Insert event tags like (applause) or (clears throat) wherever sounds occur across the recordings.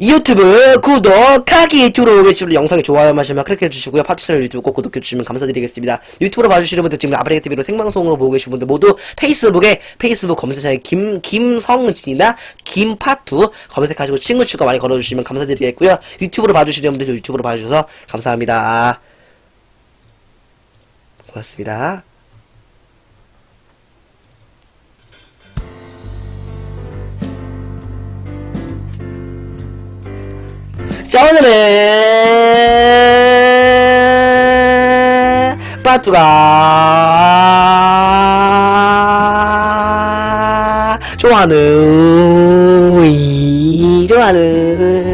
유튜브 구독하기 들어오계시분 영상이 좋아요 마시면 클릭해 주시고요. 파트 채널 유튜브 꼭 구독해 주시면 감사드리겠습니다. 유튜브로 봐주시는 분들 지금 아브레게 TV로 생방송으로 보고 계신 분들 모두 페이스북에 페이스북 검색창에 김 김성진이나 김파투 검색하시고 친구 추가 많이 걸어주시면 감사드리겠고요. 유튜브로 봐주시는 분들 유튜브로 봐주셔서 감사합니다. 고맙습니다. 자 오늘은 빠뚜가. 좋아하는 이 좋아하는.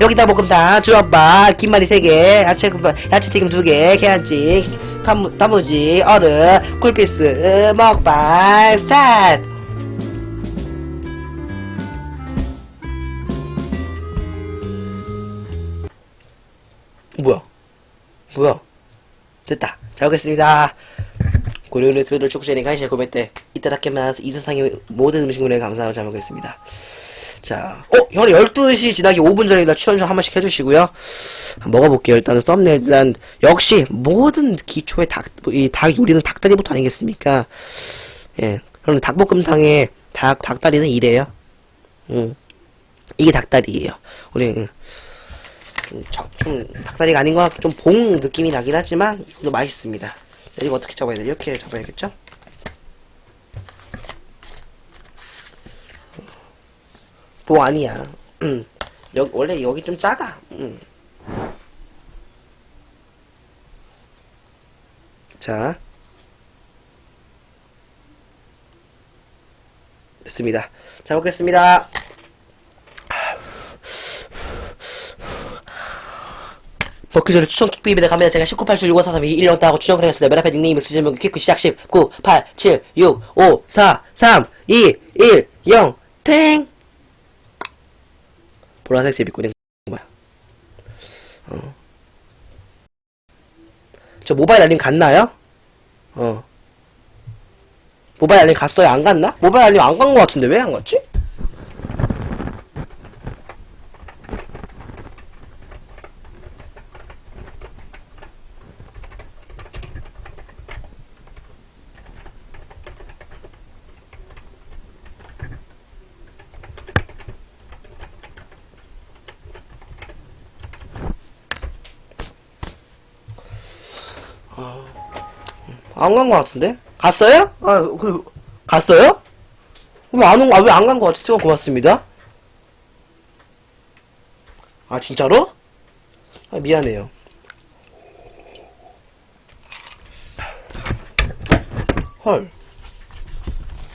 여기다 볶음탕 주먹밥 김말이 3개 야채 야채 튀김 2개 계란찜 단무, 단무지 얼음 쿨피스 먹방 스타트 뭐야? 됐다. 잘 먹겠습니다. 고려는 스베를 축제니 간시에 고메때 이따라케마스 이 세상의 모든 음식물에 감사하고 잘 먹겠습니다. 자, 어, 형님 12시 지나기 5분 전입니다. 추천 좀 한 번씩 해주시고요. 먹어볼게요. 일단은 썸네일 일단 역시 모든 기초의 닭, 이 닭 요리는 닭다리부터 아니겠습니까? 예, 그럼 닭볶음탕에 닭 닭다리는 이래요. 음, 이게 닭다리예요. 우리 음, 좀, 닭다리가 아닌 것 같고 좀 봉 느낌이 나긴 하지만 이것도 맛있습니다. 이거 어떻게 잡아야 돼? 이렇게 잡아야겠죠? 봉 아니야. 음. 여기 원래 여기 좀 작아. 음. 자. 됐습니다. 잘 먹겠습니다. 먹기 전에 추천 킥비입니다. 가면 제가 1987 6543 21년 따고 추천을 했습니다. 맨 앞에 닉네임을 쓰시면 뭐 킥비 시작 10 9 8 7 6 5 4 3 2 1 0 탱 보라색 제비꼬리 뭐야 어. 저 모바일 알림 갔나요? 어 모바일 알림 갔어요? 안 갔나? 모바일 알림 안 간 거 같은데 왜 안 갔지? 안 간 거 같은데? 갔어요? 아, 그, 갔어요? 왜안 온, 아, 왜 안 간 거 같지? 스티커 고맙습니다. 아, 진짜로? 아, 미안해요. 헐.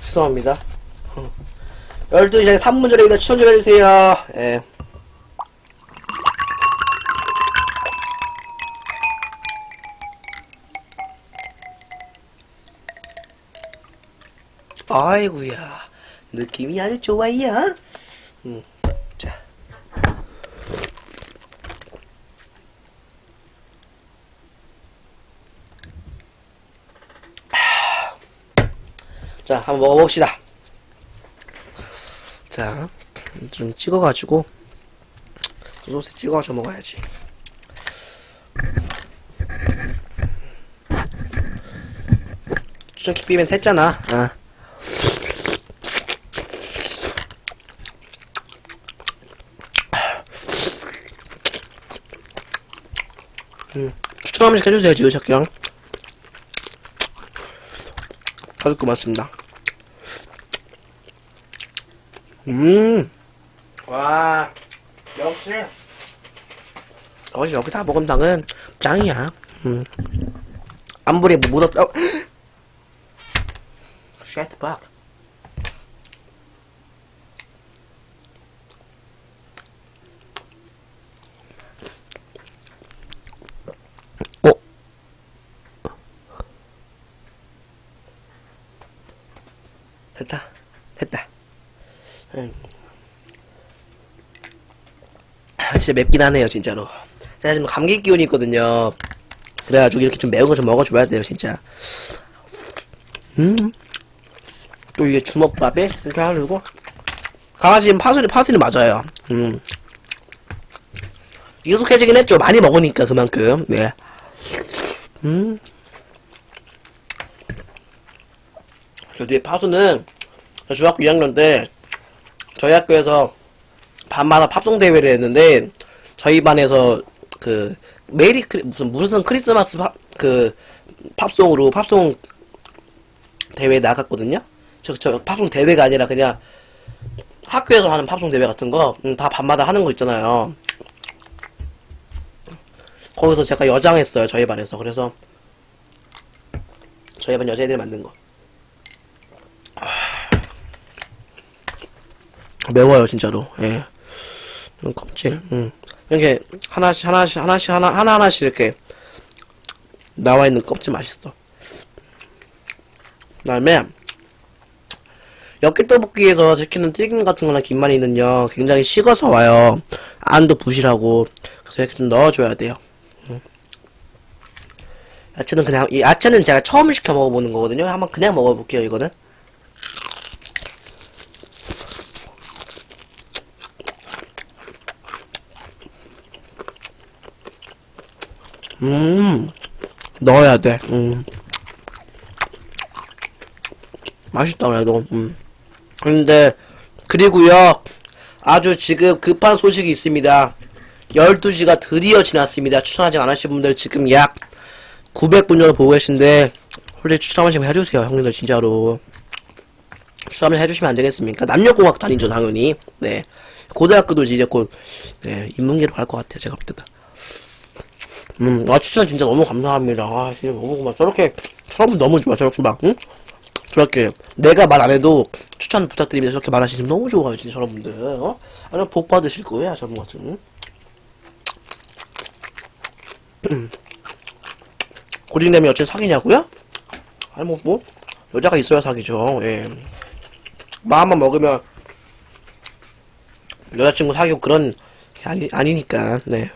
죄송합니다. 어. 12시에 3분 전에 추천 좀 해주세요. 예. 아이구야 느낌이 아주 좋아요 음, 자 자, 한번 먹어봅시다. 자, 좀 찍어가지고, 소스 찍어가지고 먹어야지. 추천 킥 비면 했잖아. 아. 음, 추천 한 번씩 해주세요, 지금 작경. 다들 고맙습니다. 음, 와, 역시. 역시 여기 다 먹은 당은 짱이야. 음. 뭐 묻었다. 어. (gasps) Shut the fuck. 됐다. 됐다. 응. 아, 진짜 맵긴 하네요, 진짜로. 제가 지금 감기 기운이 있거든요. 그래가지고 이렇게 좀 매운 거 좀 먹어줘야 돼요, 진짜. 음. 또 이게 주먹밥에 이렇게 하려고 강아지는 파슬리, 파슬리 맞아요. 음. 익숙해지긴 했죠. 많이 먹으니까 그만큼. 네. 음. 그래도 이 파수는 저 중학교 2학년 때 저희 학교에서 밤마다 팝송 대회를 했는데 저희 반에서 그 메리 크리 무슨 무슨 크리스마스 팝, 그 팝송으로 팝송 대회 나갔거든요. 저, 저 팝송 대회가 아니라 그냥 학교에서 하는 팝송 대회 같은 거 음, 다 밤마다 하는 거 있잖아요. 거기서 제가 여장했어요 저희 반에서 그래서 저희 반 여자애들 만든 거 매워요 진짜로 예 음, 껍질 음. 이렇게 하나씩 하나씩 하나씩 하나 하나 하나씩 이렇게 나와 있는 껍질 맛있어 그다음에 엽기 떡볶이에서 시키는 튀김 같은 거나 김말이는요 굉장히 식어서 와요 안도 부실하고 그래서 이렇게 좀 넣어줘야 돼요 야채는 그냥 이 야채는 제가 처음 시켜 먹어보는 거거든요. 한번 그냥 먹어볼게요. 이거는. 음 넣어야 돼. 음 맛있다 그래도. 음 근데 그리고요 아주 지금 급한 소식이 있습니다. 12시가 드디어 지났습니다. 추천하지 않으신 분들 지금 약 900분 정도 보고 계신데 솔직히 추천 한번 해주세요 형님들 진짜로 추천 한번 해주시면 안 되겠습니까 남녀공학 다니죠 당연히 네 고등학교도 이제 곧 네, 인문계로 갈 것 같아요 제가 볼 때다 음 아 추천 진짜 너무 감사합니다 아 진짜 너무 고마워 저렇게 사람 너무 좋아 저렇게 막 응? 저렇게 내가 말 안 해도 추천 부탁드립니다 저렇게 말하시면 너무 좋아요 진짜 여러분들 어? 아니면 복 받으실 거예요 저분 같은 응? 고딩되면 여친 사귀냐고요? 아니 뭐, 뭐 여자가 있어야 사귀죠 예. 마음만 먹으면 여자친구 사귀고 그런 게 아니, 아니니까 네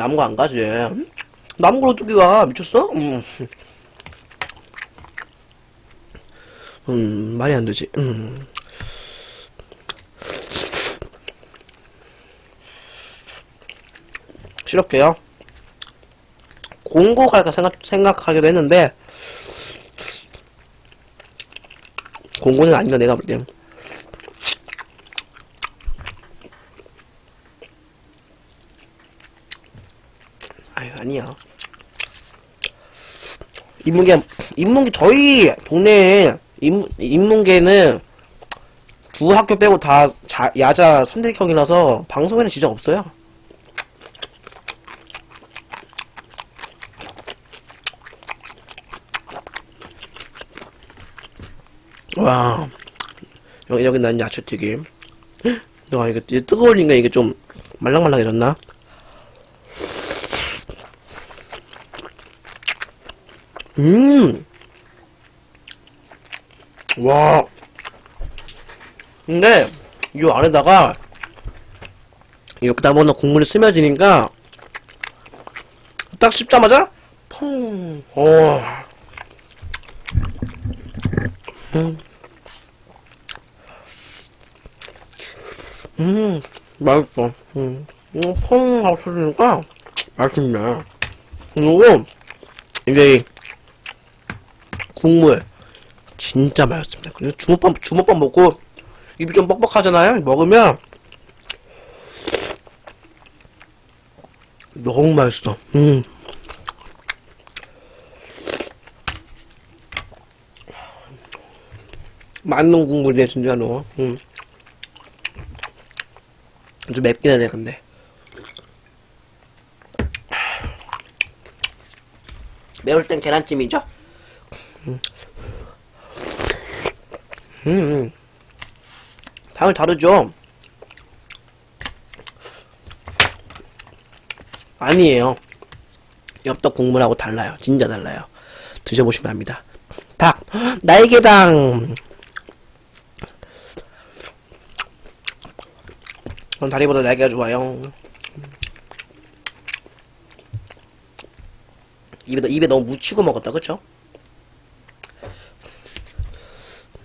남과 안 가지 남과 어떻게 가 미쳤어? 음. 음 말이 안 되지 음. 실업게요. 공고 갈까 생각, 생각하기도 했는데, 공고는 아니다, 내가 볼 땐. 아니야. 인문계, 인문계, 저희 동네에, 인, 인문계는 두 학교 빼고 다 자, 야자 선택형이라서 방송에는 진짜 없어요. 와 여기 여기 난 야채 튀김 와 이게 이게 뜨거우니까 이게 좀 말랑말랑해졌나? 음. 와. 근데 이 안에다가 이렇게 보면 국물이 스며지니까 딱 씹자마자 퐁. 어. 음. 음, 맛있어. 음, 이거 퐁 하고 터지니까 맛있네. 그리고, 이게, 이 국물, 진짜 맛있습니다. 그리고 주먹밥, 주먹밥 먹고, 입이 좀 뻑뻑하잖아요? 먹으면, 너무 맛있어. 음. 맞는 국물이네, 진짜로. 음. 좀 맵긴 하네, 근데. 매울 땐 계란찜이죠? 음. 당연히 다르죠? 아니에요. 엽떡 국물하고 달라요. 진짜 달라요. 드셔보시면 압니다. 닭, 날개당. 전 다리보다 날개가 좋아요. 입에, 입에 너무 묻히고 먹었다, 그쵸?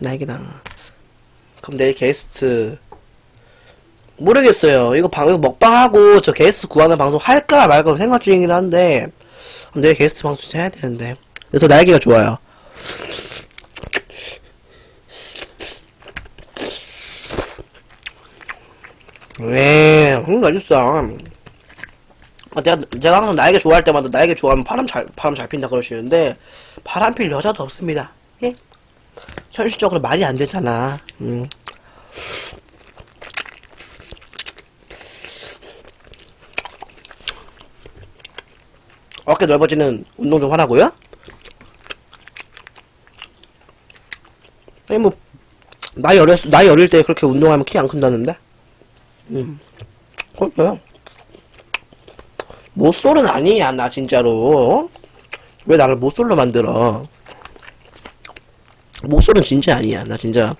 나에게나. 그럼 내일 게스트 모르겠어요. 이거 방 이거 먹방하고 저 게스트 구하는 방송 할까 말까 생각 중이긴 한데 내일 게스트 방송 진짜 해야 되는데. 그래서 날개가 좋아요. 왜? 음, 맛있어. 아, 내가, 제가 항상 나에게 좋아할 때마다 나에게 좋아하면 바람 잘, 바람 잘 핀다 그러시는데, 바람 필 여자도 없습니다. 예? 현실적으로 말이 안 되잖아. 음. 어깨 넓어지는 운동 좀 하라고요? 아니, 뭐, 나이 어렸, 나이 어릴 때 그렇게 운동하면 키 안 큰다는데? 음. 그럴까요? 모쏠은 아니야, 나 진짜로. 왜 나를 모쏠로 만들어? 모쏠은 진짜 아니야. 나 진짜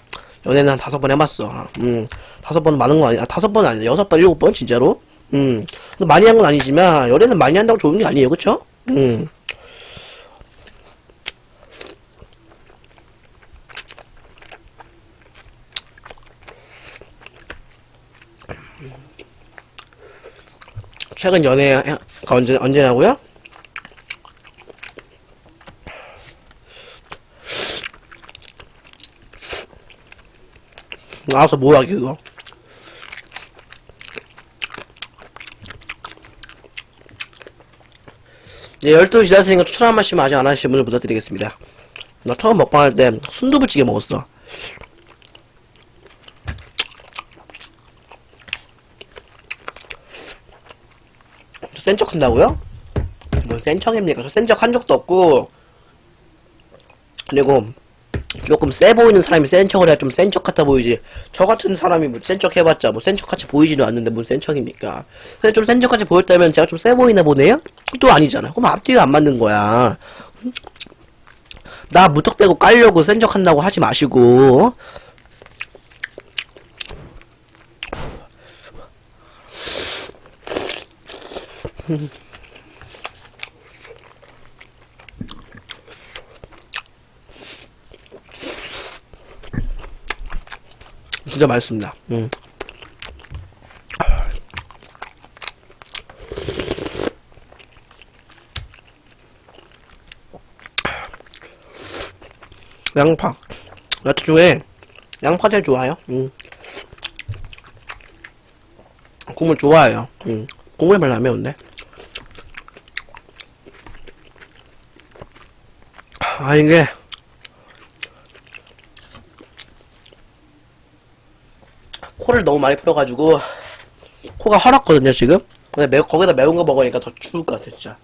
연애는 한 다섯 번 해봤어. 음, 다섯 번 많은 거 아니야. 아, 다섯 번 아니야. 여섯 번, 일곱 번 진짜로. 음, 많이 한 건 아니지만 연애는 많이 한다고 좋은 게 아니에요, 그쵸? 음. 최근 연애가 언제 언제냐고요? 알아서 뭐 하기 그거 네, 12시 지났으니까 추천 한 말씀 아직 안 하신 분들 부탁드리겠습니다 나 처음 먹방할 때 순두부찌개 먹었어 센척 한다고요? 뭔 센 척입니까? 저 센척 한 적도 없고 그리고 조금 세 보이는 사람이 센 척을 해야 좀 센 척 같아 보이지. 저 같은 사람이 뭐 센 척 해봤자 뭐 센 척 같이 보이지도 않는데 뭔 센 척입니까? 근데 좀 센 척 같이 보였다면 제가 좀 세 보이나 보네요? 또 아니잖아. 그럼 앞뒤가 안 맞는 거야. 나 무턱대고 깔려고 센 척 한다고 하지 마시고. 진짜 맛있습니다. 음. 양파. 야채 중에 양파 제일 좋아요. 음. 국물 좋아해요. 음. 국물 별로 안 매운데. 아, 이게 코를 너무 많이 풀어가지고 코가 헐었거든요 지금. 근데 매, 거기다 매운 거 먹으니까 더 추울 것 같아 진짜.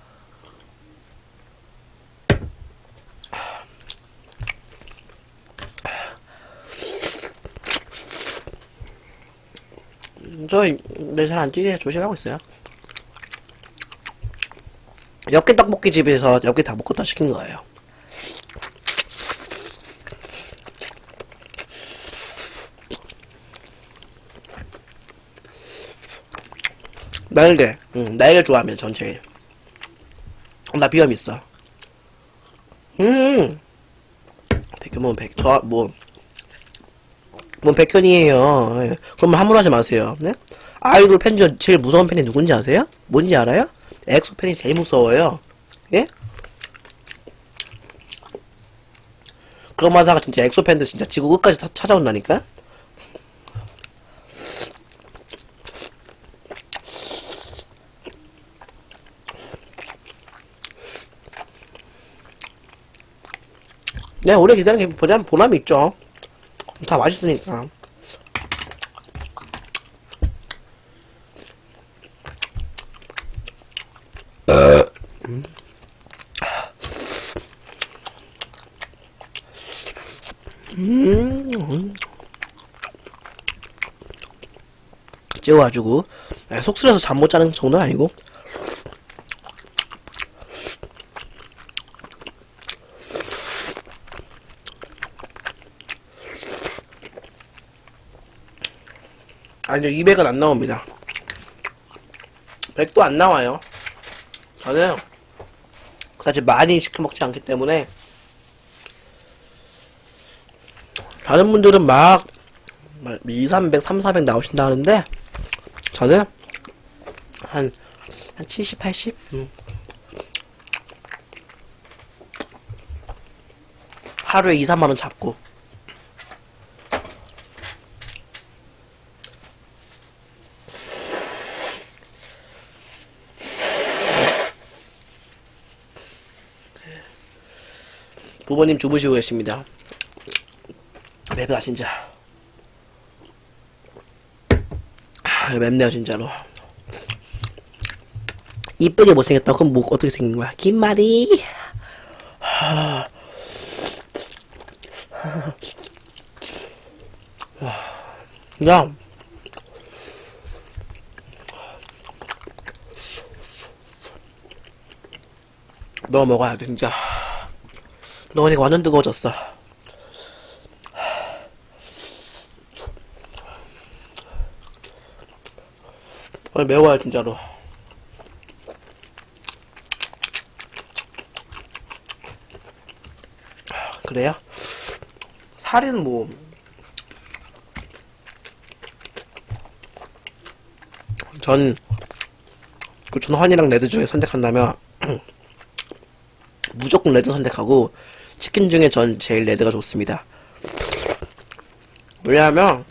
음, 저잘안 찌게 조심하고 있어요. 엽기 떡볶이 집에서 엽기 다 먹고 다 시킨 거예요 날개, 응, 날개 좋아하면 전체. 나 비염 있어. 음, 백현 백, 저, 뭐, 뭔 백현이에요. 예. 그러면 함부로 하지 마세요. 네? 아이돌 팬 중 제일 무서운 팬이 누군지 아세요? 뭔지 알아요? 엑소 팬이 제일 무서워요. 예? 그런 말 하다가 진짜 엑소 팬들 진짜 지구 끝까지 다 찾아온다니까? 네, 오래 기다린 게 보람, 보람이 있죠. 다 맛있으니까. 음. 찌워가지고 네, 속쓰려서 잠 못 자는 정도는 아니고 아니요 200은 안 나옵니다 100도 안 나와요 저는 그다지 많이 시켜 먹지 않기 때문에 다른 분들은 막, 막 2, 300, 3, 400 나오신다 하는데, 저는 한, 한 70, 80? 음. 하루에 2, 3만원 잡고. 부모님 주무시고 계십니다. 맵다 진짜. 아, 맵네요 진짜로. 이쁘게 못생겼다. 그럼 뭐 어떻게 생긴 거야? 긴 말이. 하... 그냥 너 먹어야 돼 진짜. 너니까 완전 뜨거워졌어. 오늘 매워요 진짜로. 그래요? 살은 뭐 전, 그 준환이랑 레드 중에 선택한다면, (clears throat) 무조건 레드 선택하고, 치킨 중에 전 제일 레드가 좋습니다. 왜냐하면,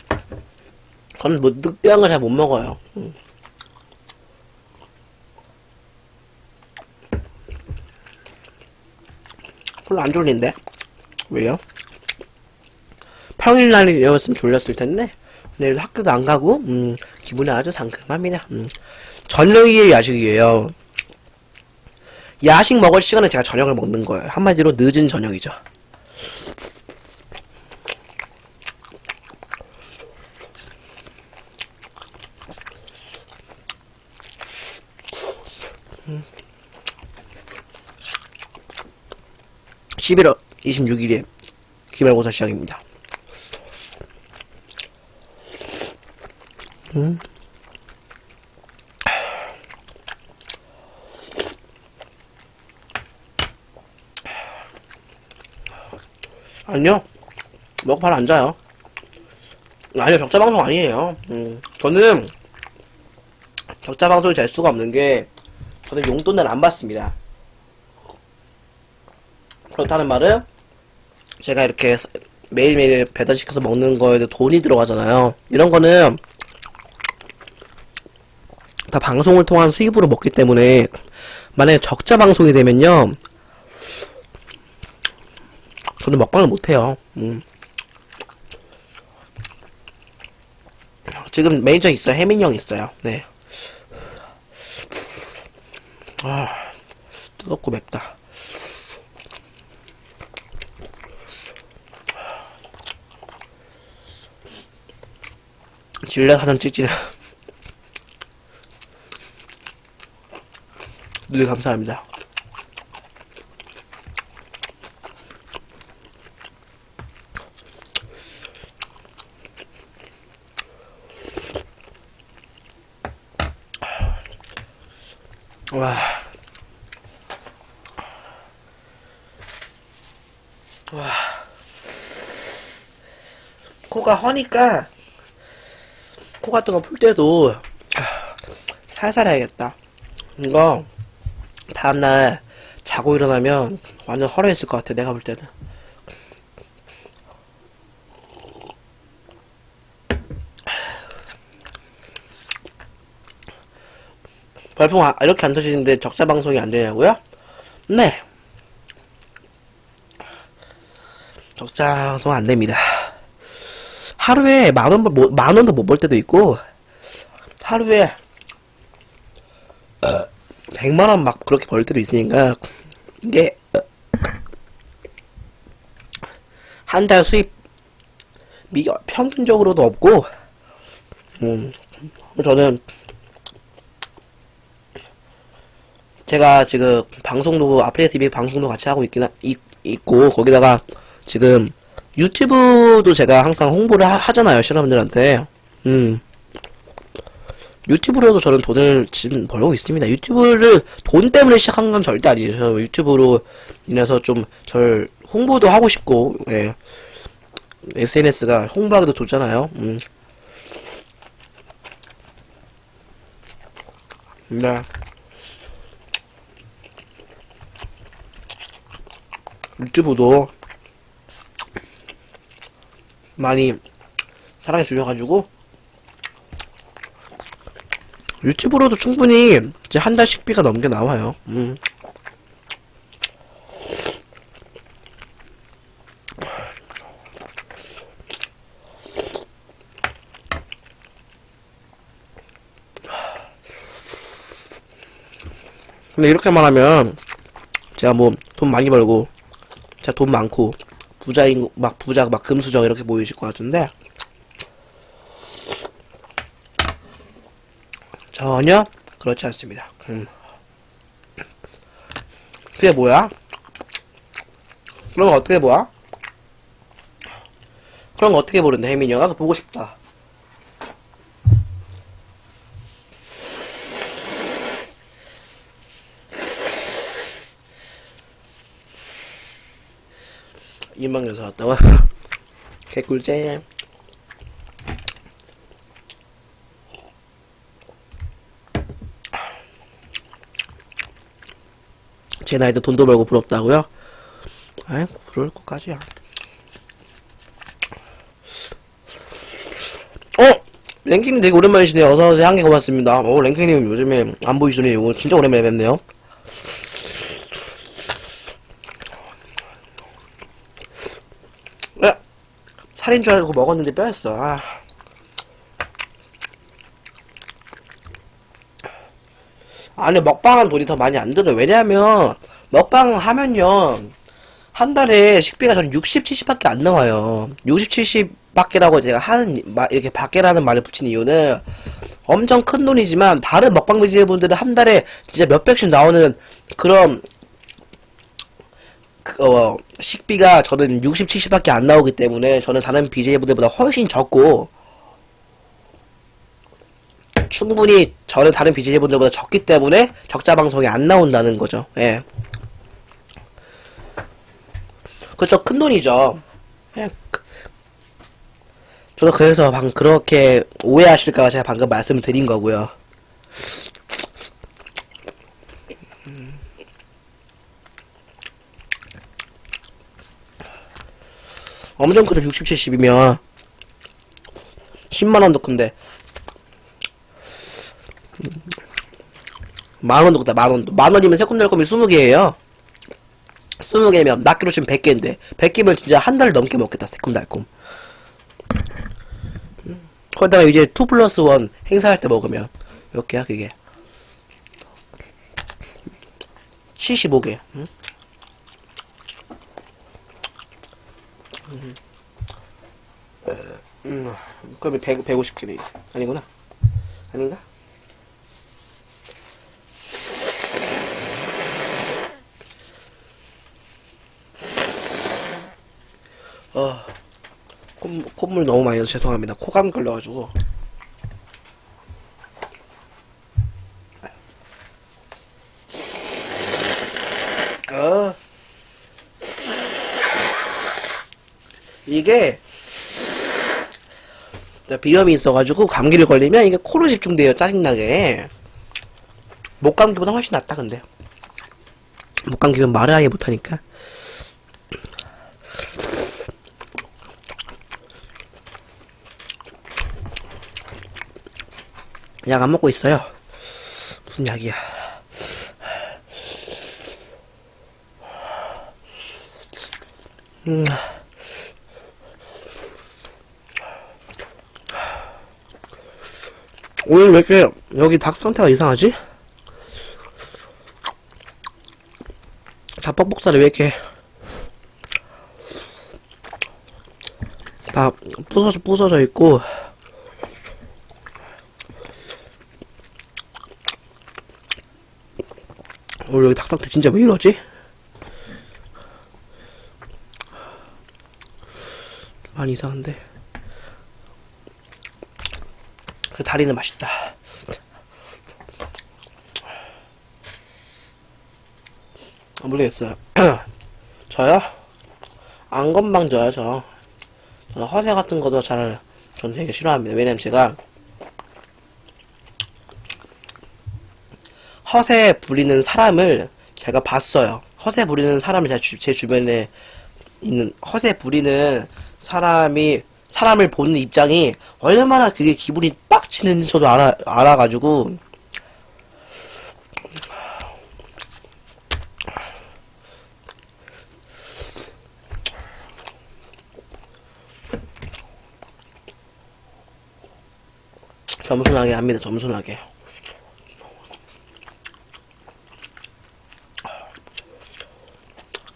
저는 뭐, 느끼한 걸잘 못 먹어요. 음. 별로 안 졸린데? 왜요? 평일날 이었으면 졸렸을 텐데, 내일 학교도 안 가고, 음, 기분이 아주 상큼합니다. 음. 저녁이 야식이에요. 야식 먹을 시간에 제가 저녁을 먹는 거예요. 한마디로 늦은 저녁이죠. 음. 11월 26일에 기말고사 시작입니다. 음. 아니요. 먹고 바로 앉아요. 아니요, 적자 방송 아니에요. 음, 저는 적자 방송을 될 수가 없는 게 저는 용돈을 안 받습니다. 그렇다는 말은 제가 이렇게 매일매일 배달시켜서 먹는 거에도 돈이 들어가잖아요. 이런 거는 다 방송을 통한 수입으로 먹기 때문에 만약에 적자 방송이 되면요 저는 먹방을 못해요. 음. 지금 매니저 있어요. 혜민이 형 있어요. 네. 아, 뜨겁고 맵다. 질레 사전 찍지네 (laughs) 늘 감사합니다. 와. 와. 코가 허니까 코 같은 거 풀 때도 살살 해야겠다. 이거 다음날 자고 일어나면 완전 허러했을 것 같아 내가 볼 때는 별풍 아- 이렇게 안 터지는데 적자 방송이 안 되냐고요? 네 적자 방송 안 됩니다 하루에 만원 만 원도 못 벌 때도 있고 하루에 100만원 막 그렇게 벌 때도 있으니까, 이게, 한 달 수입이 평균적으로도 없고, 음, 저는, 제가 지금 방송도, 아프리카 TV 방송도 같이 하고 있긴, 하, 있, 있고, 거기다가 지금 유튜브도 제가 항상 홍보를 하, 잖아요 여러분들한테. 음. 유튜브로도 저는 돈을 지금 벌고 있습니다. 유튜브를 돈 때문에 시작한 건 절대 아니에요. 저 유튜브로 인해서 좀 절 홍보도 하고 싶고, 예. SNS가 홍보하기도 좋잖아요. 음. 네. 유튜브도 많이 사랑해 주셔가지고 유튜브로도 충분히 이제 한 달 식비가 넘게 나와요. 음. 근데 이렇게만 하면 제가 뭐 돈 많이 벌고 제가 돈 많고 부자인 막 부자 막 금수저 이렇게 보이실 것 같은데 전혀 그렇지 않습니다. 음. 그게 뭐야? 거 어떻게 보아? 거 어떻게 보는데 혜민이 형? 나도 보고 싶다. 이방에서 왔다 와. 개꿀잼. 제 나이도 돈도 벌고 부럽다고요? 아이, 그럴 것까지야. 어! 랭킹 되게 오랜만이시네요. 어서오세요. 한 개 고맙습니다. 오, 랭킹님 요즘에 안 보이시네. 이거 진짜 오랜만에 뵙네요. 야! 살인 줄 알고 먹었는데 뼈였어. 아. 아니 먹방한 돈이 더 많이 안 들어요. 왜냐하면 먹방 하면요 한 달에 식비가 저는 60, 70밖에 안 나와요. 60, 70밖에라고 제가 하는 마- 이렇게 밖에라는 말을 붙인 이유는 엄청 큰 돈이지만 다른 먹방 BJ 분들은 한 달에 진짜 몇백씩 나오는 그런 그, 어, 식비가 저는 60, 70밖에 안 나오기 때문에 저는 다른 BJ 분들보다 훨씬 적고 충분히 저는 다른 BJ 분들보다 적기 때문에 적자 방송이 안 나온다는 거죠. 예. 그쵸, 큰 돈이죠. 예. 그- 저도 그래서 방금 그렇게 오해하실까봐 제가 방금 말씀을 드린 거고요. 엄청 크죠, 60, 70이면. 10만원도 큰데. 만원도 크다, 만원도. 만원이면 새콤달콤이 20개예요. 20개면, 낱개로 치면 100개인데. 100개면 진짜 한 달 넘게 먹겠다, 새콤달콤. 거기다가 이제 2 플러스 1 행사할 때 먹으면. 몇 개야, 그게? 75개. 응? 음, 그러면 100, 150개네. 아니구나. 아닌가? 어, 콧물, 콧물 너무 많이 나서 죄송합니다. 코감 걸려가지고. 어. 이게 나 비염이 있어가지고 감기를 걸리면 이게 코로 집중돼요 짜증나게. 목 감기보다 훨씬 낫다 근데. 목 감기면 말을 아예 못하니까. 약 안 먹고 있어요. 무슨 약이야. 음. 오늘 왜 이렇게 여기 닭 상태가 이상하지? 닭볶복살이 왜 이렇게 다 부서져 부서져 있고 오늘 여기 닭 상태 진짜 왜 이러지? 많이 이상한데 그 다리는 맛있다. 아, 모르겠어요. (clears throat) 저요? 안 건방져요, 저. 저는 허세 같은 것도 잘, 전 되게 싫어합니다. 왜냐면 제가 허세 부리는 사람을 제가 봤어요. 허세 부리는 사람을 제, 주, 제 주변에 있는 허세 부리는 사람이 사람을 보는 입장이 얼마나 그게 기분이 빡치는지 저도 알아 알아가지고 겸손하게 합니다. 겸손하게.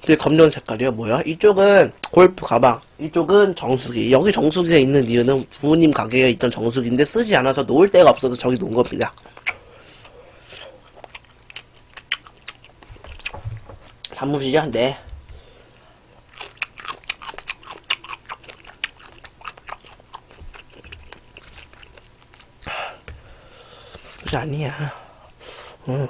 근데 검정 색깔이요 뭐야? 이쪽은 골프 가방, 이쪽은 정수기. 여기 정수기가 있는 이유는 부모님 가게에 있던 정수기인데 쓰지 않아서 놓을 데가 없어서 저기 놓은 겁니다. 단무지죠? 네. 아니야. 응.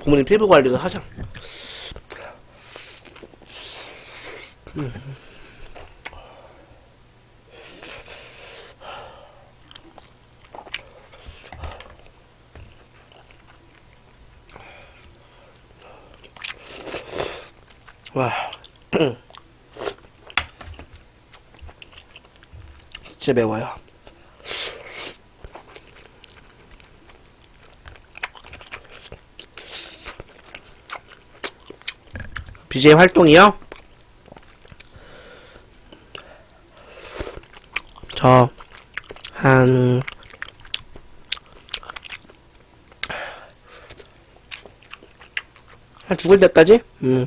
부모님 피부 관리를 하자. 와. (clears throat) 진짜 매워요. BJ 활동이요? 저, 한, 한 죽을 때까지? 음.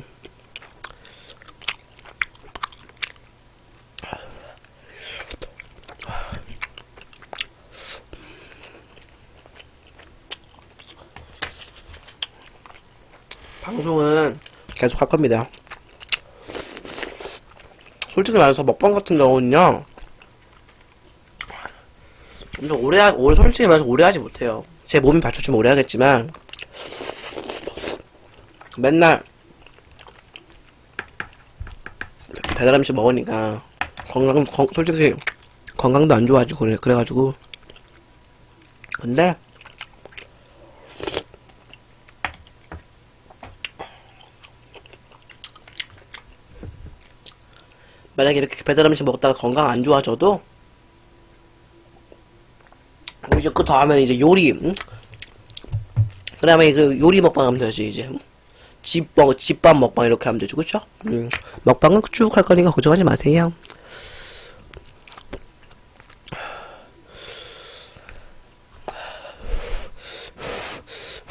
방송은 계속 할 겁니다. 솔직히 말해서 먹방 같은 경우는요, 엄청 오래, 하, 오래, 솔직히 말해서 오래 하지 못해요. 제 몸이 받쳐주면 오래 하겠지만, 맨날, 배달 음식 먹으니까, 건강, 건, 솔직히, 건강도 안 좋아지고, 그래, 그래가지고. 근데, 만약에 이렇게 배달 음식 먹다가 건강 안 좋아져도 이제 그 다음에 이제 요리 응? 그 다음에 그 요리 먹방 하면 되지 이제 응? 집밥 집밥 먹방 이렇게 하면 되죠 그쵸? 음, 먹방은 쭉 할 거니까 걱정하지 마세요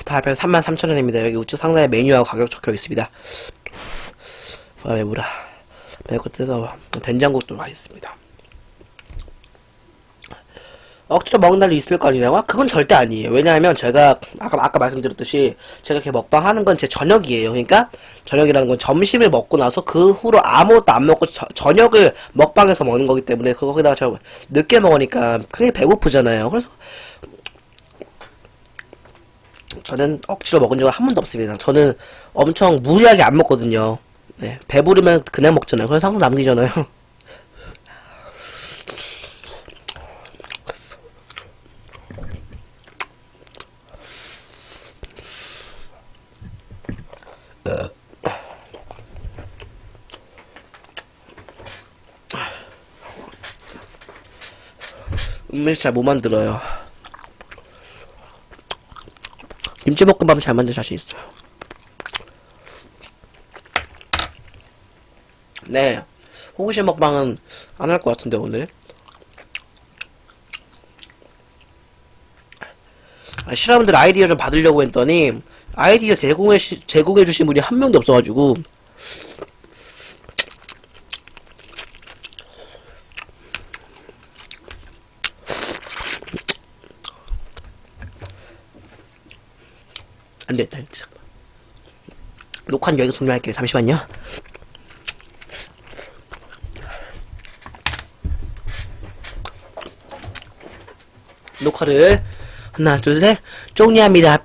다 합해서 33,000원입니다 여기 우측 상단에 메뉴하고 가격 적혀 있습니다 와 매무라 매고 뜨거워 된장국도 맛있습니다 억지로 먹는 날도 있을 거 아니냐고? 그건 절대 아니에요. 왜냐하면 제가 아까 아까 말씀드렸듯이 제가 이렇게 먹방 하는 건 제 저녁이에요. 그러니까 저녁이라는 건 점심을 먹고 나서 그 후로 아무것도 안 먹고 저, 저녁을 먹방에서 먹는 거기 때문에 거기다가 저 늦게 먹으니까 그게 배고프잖아요. 그래서 저는 억지로 먹은 적은 한 번도 없습니다. 저는 엄청 무리하게 안 먹거든요. 네, 배부르면 그냥 먹잖아요. 그래서 항상 남기잖아요. (laughs) 음식 잘 못 만들어요. 김치볶음밥 잘 만들 자신 있어요. 네. 호기심 먹방은 안 할 것 같은데, 오늘. 아, 실험들 아이디어 좀 받으려고 했더니, 아이디어 제공해, 제공해주신 분이 한 명도 없어가지고, 안 됐다. 녹화는 여기서 종료할게요. 잠시만요. 녹화를 하나, 둘, 셋 종료합니다.